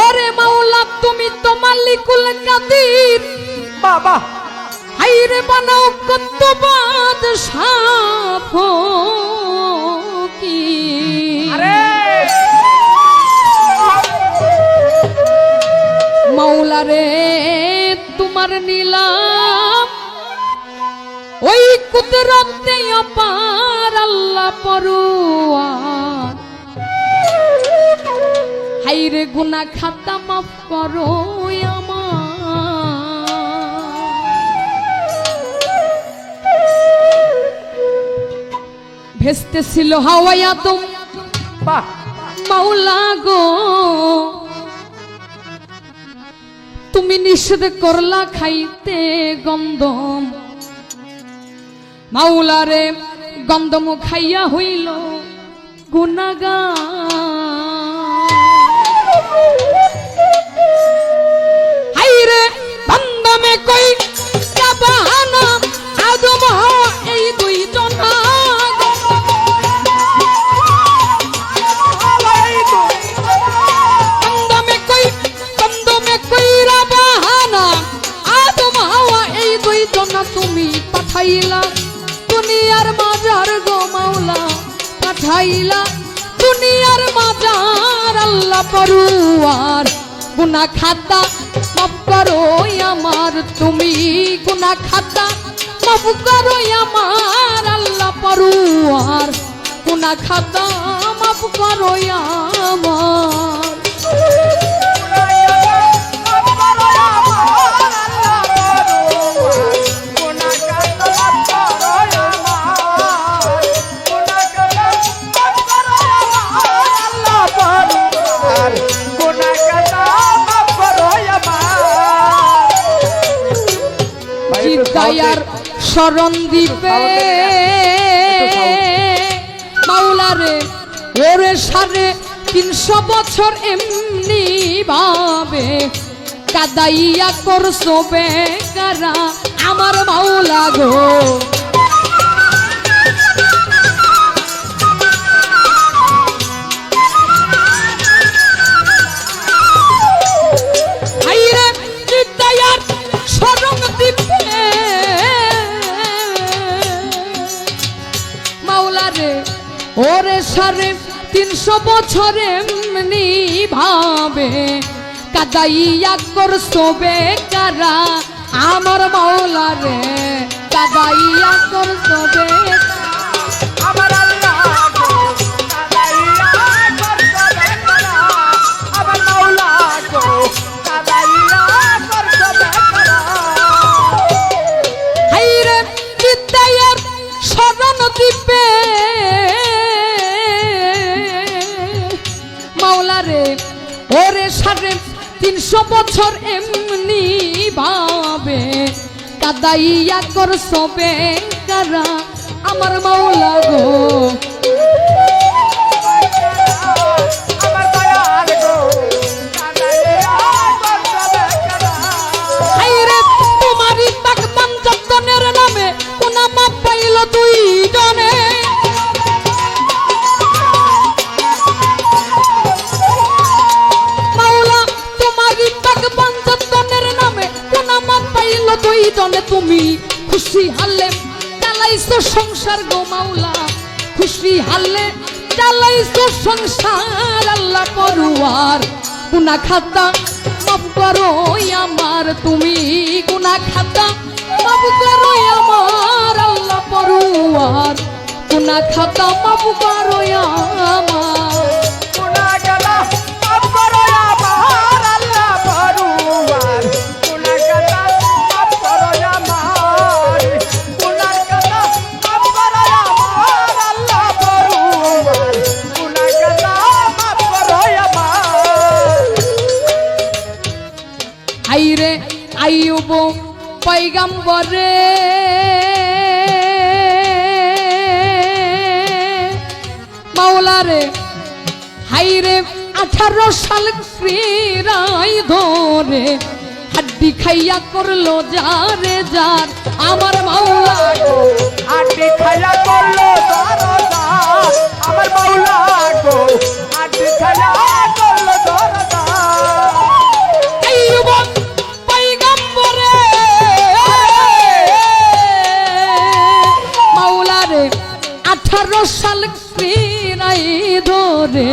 ওরে মাওলা তুমি তো মালিকুল কাদির। বাবা। হাইরে বানাও কত বাদ সাফ কি আরে। মাওলা রে তোমার নিলাম। ওই কুদরতে অপার আল্লাহ পরুয়ার হাইরে গুনা খাতা মাফ করো ভেস্তে ছিল হাওয়ায়া তুম বাহ। মাওলা গো। তুমি নিষেধ করলা খাইতে গন্ধম। মাওলারে গন্ধম খাইয়া হইল গুনাগা পাঠাইলা, দুনিয়ার মাজার গো মাওলা পাঠাইলা। দুনিয়ার মাজার আল্লাহ পরুয়ার গুনা খাতা মাফ করো আমার, তুমি গুনা খাতা মাফ করো আমার আল্লাহ পরুয়ার গুনা খাতা মাফ করো আমার। শরণ দিবে। মাওলারে, ওরে সারে তিনশো বছর এমনি ভাবে কাদাইয়া করছ বেকারা আমার মাওলা গো। তিনশো বছর এমনি ভাবে কাদাইয়া করছ বেকারা আমার মাওলারে কাদাইয়া করছ বেকারা কাদাইয়া করছ বেকারা? আমার মাওলা তুমি খুশি হালে চালাইছো সংসার গো মাওলা। খুশি হালে চালাইছো সংসার, আল্লাহ পড়ুয়ার গুনা খাতা মাফ করো আমার, তুমি গুনা খাতা মাফ করো আমার, আল্লাহ পড়ুয়ার গুনা খাতা মাফ করো আমার। আইব পৈগম্বরে মাওলারে, হাইরে আঠারো সাল ক্রীড়াই ধরে, হাড্ডি খাইয়া করল যারে যার আমার মাওলা। আটি খায়া করল আমার মাওলা গো আটি শাল ক্রীড়াই ধরে,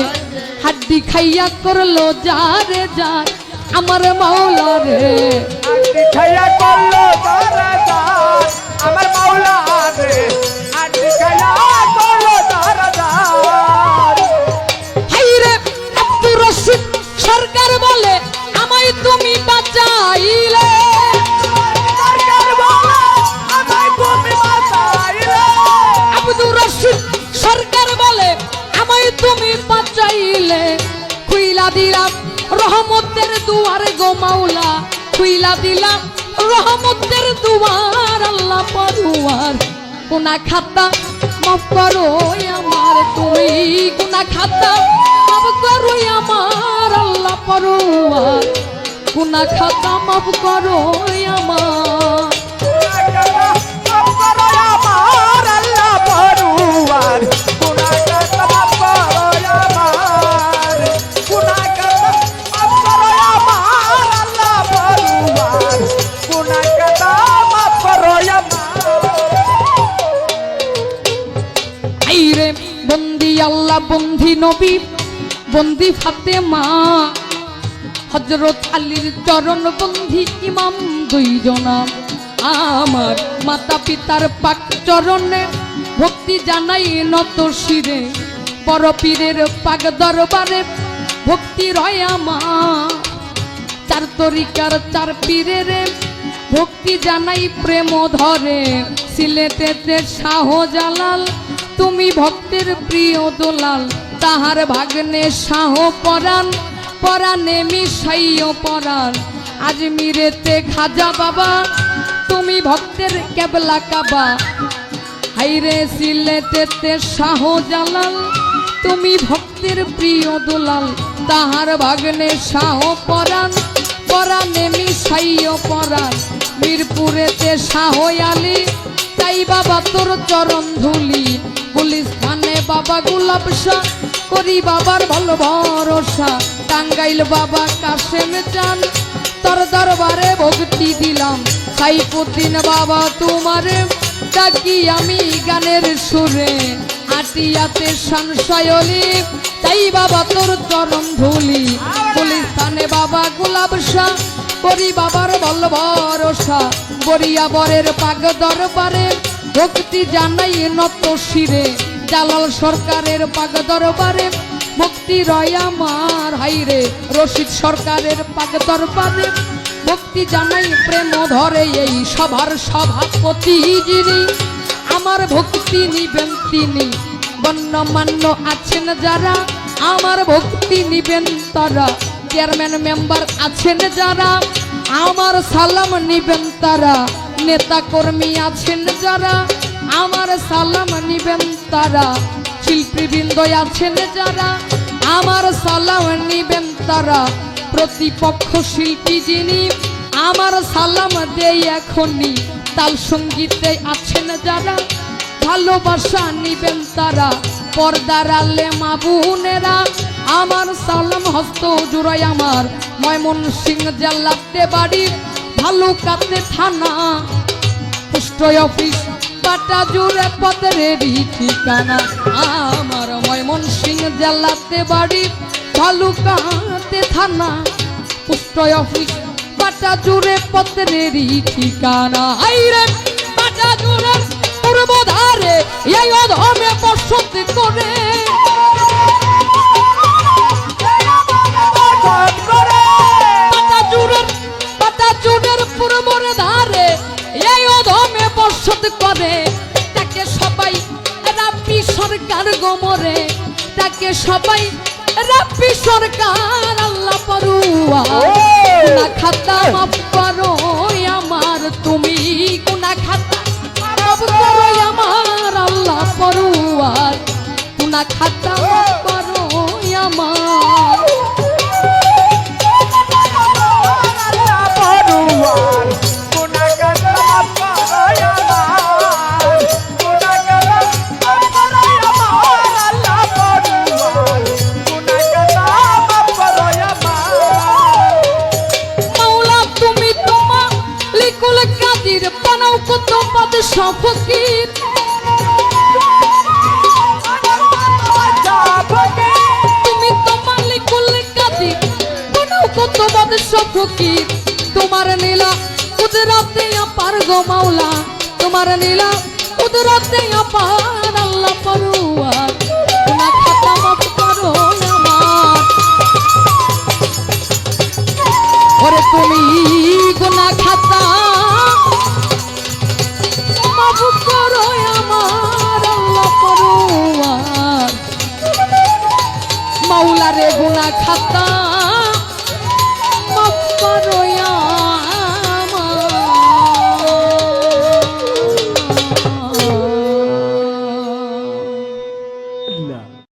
হাড্ডি খাইয়া করল যারে যার আমার মাওলা রে। হাড্ডি খাইয়া করল যারে যার আমার মাওলা দিলাম, রহমতের দুয়ার গো মাওলা, খুইলা দিলাম, রহমতের দুয়ার, আল্লাহ পরুয়ার কোনা খাতা মাফ করো আমার, তুমি কোনা খাতা মাফ করো আমার, আল্লাহ পরুয়ার কোনা খাতা মাফ করো আমার। বন্দি ফাতেমা হজরত আলীর চরণ বন্ধি ইমাম দুইজনা। আমার মাতা পিতার পাক চরণে ভক্তি জানাই নত শিরে। বড় পীরের পাক দরবারে ভক্তি রয় আমার চার তরিকার চার পীরের ভক্তি জানাই প্রেম ধরে। সিলেটেতে শাহ জালাল তুমি ভক্তের প্রিয় দোলাল। তাহার ভাগ্নে শাহ পরাণ, পরাণে মিশাইও পরাণ। আজমিরেতে খাজা বাবা, তুমি ভক্তের কেবলা কাবা। হাইরে সিলেটেতে শাহ জালাল, তুমি ভক্তের প্রিয় দুলাল। তাহার ভাগ্নে শাহ পরাণ, পরাণে মিশাইও পরাণ। মিরপুরেতে শাহ আলী, তাই বাবা তোর চরণ ধুলি। গুলিস্তানে বাবা গুলাব শাহ করি বাবার ভালো ভরসা। টাঙ্গাইল বাবা কাশেম চান তোর দরবারে ভক্তি দিলাম। সাইফুদ্দিন বাবা তোমারে ডাকি আমি গানের সুরে। আটিয়াতে সংশয়লি তাই বাবা তোর চরণ ধুলি। গুলিস্তানে বাবা গোলাপ শাহ করি বাবার বল ভরসা। গরিয়া বরের পাগ দরবারে ভক্তি জানাই নত শিরে। জালাল সরকারের পাগ দরবারে ভক্তি রয় আমার। হাইরে রশিদ সরকারের পাগ দরবারে ভক্তি জানাই প্রেম ধরে এই সভার সভাপতি যিনি। আমার ভক্তি নিবেন তিনি গণ্যমান্য আছেন যারা। আমার ভক্তি নিবেন তারা, চেয়ারম্যান, মেম্বার আছেন যারা। আমার সালাম নিবেন তারা, নেতা কর্মী আছেন যারা। আমার সালাম নিবেন তারা। শিল্পীবৃন্দ আছেন যারা। আমার সালাম নিবেন তারা। প্রতিপক্ষ শিল্পী যিনি, আমার সালাম দেই এখনই। তাল সঙ্গীতে আছেন যারা। ভালোবাসা নিবেন তারা। পর্দার আলে মা বোনেরা, আমার সালাম হস্ত জুড়াই আমার। ময়মন সিং জেলাতে বাড়ি ভালুকাতে থানা। পোস্ট অফিস বাটা জুড়ে পথের ঠিকানা। আমার ময়মন সিং জেলাতে বাড়ি, ভালুকাতে থানা। পুষ্টয় অফিস বাটা জুড়ে পথের ঠিকানা। আইরে বাটা জুড়ে পূর্ব ধারে এই অধমে বসতি করে। সরকার গোমরে তাকে সবাই রাব্বি সরকার আল্লাহ পড়ুয়া খাতা মাফ করো সফকির তুমি তোমার লিখলে কাঁদি কোনো তোমাদের সফকির তোমার নীলা কুদরত দেয়া গো মাওলা। তোমার নীলা কুদরত দেয়া আল্লাহ পড়ুয়া তুমি গোনা খাতা মাওলা রে গুনা খাতা।